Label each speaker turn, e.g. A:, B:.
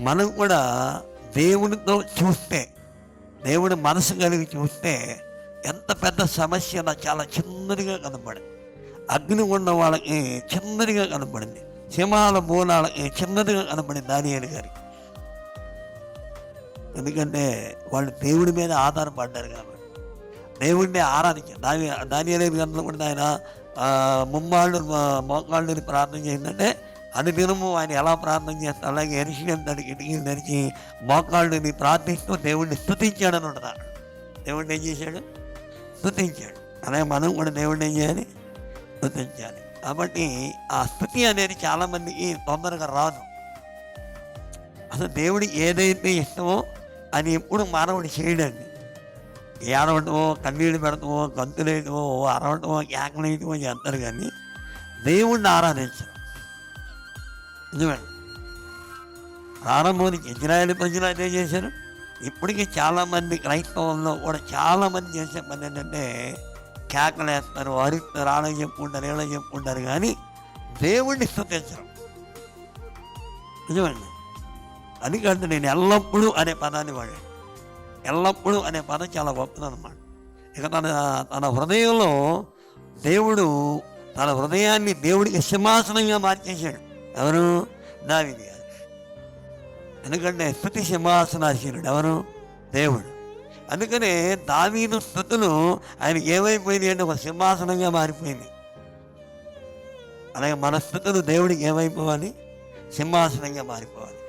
A: మనం కూడా దేవునితో చూస్తే దేవుడి మనసు కలిగి చూస్తే ఎంత పెద్ద సమస్య చాలా చిన్నదిగా కనపడింది అగ్ని ఉన్న వాళ్ళకి చిన్నదిగా కనపడింది సింహాల మూలాలకి చిన్నదిగా కనపడింది దానియేలు గారికి. ఎందుకంటే వాళ్ళు దేవుడి మీద ఆధారపడ్డారు కాబట్టి. దేవుడిని ఆరాధించారు దాని దాని గంటలు కూడా ఆయన ముమ్మాళ్ళు మోకాళ్ళు ప్రార్థన చేసిందంటే అనుదినము ఆయన ఎలా ప్రార్థన చేస్తా అలాగే ఎరిసియం దానికి ఇటుకలు తెరిచి మోకాళ్ళని ప్రార్థిస్తూ దేవుడిని స్థుతించాడని ఉంటుంది దేవుడిని ఏం చేశాడు? స్థుతించాడు అలాగే మనం కూడా దేవుడిని ఏం చేయాలి? స్థుతించాలి కాబట్టి ఆ స్థుతి అనేది చాలామందికి తొందరగా రాదు. అసలు దేవుడికి ఏదైతే ఇష్టమో అని ఎప్పుడు మానవుడు చేయడండి. ఏడవటమో కన్నీళ్ళు పెడతామో గంతులేయటమో అరవటమో కేకలేయటమో చేస్తారు కానీ దేవుణ్ణి ఆరాధించరు. ఎందుకంటే ప్రారంభానికి ఇజ్రాయల్ ప్రజలు అదే చేశారు. ఇప్పటికీ చాలామంది క్రైస్తవంలో కూడా చాలామంది చేసే పని ఏంటంటే కేకలేస్తారు అరుస్తారు ఆడ చెప్పుకుంటారు ఏడ చెప్పుకుంటారు కానీ దేవుణ్ణి స్థుతించరు. నిజమండి? అందుకంటే నేను ఎల్లప్పుడూ అనే పదాన్ని వాడాను. ఎల్లప్పుడూ అనే పదం చాలా గొప్పదన్నమాట ఇక తన తన హృదయంలో దేవుడు తన హృదయాన్ని దేవుడికి సింహాసనంగా మార్చేశాడు. ఎవరు? దావిది గారు ఎందుకంటే స్థుతి సింహాసనాశీనుడు ఎవరు? దేవుడు. అందుకనే దావీదు స్థుతులు ఆయనకి ఏమైపోయింది అంటే ఒక సింహాసనంగా మారిపోయింది. అలాగే మన స్థుతులు దేవుడికి ఏమైపోవాలి? సింహాసనంగా మారిపోవాలి.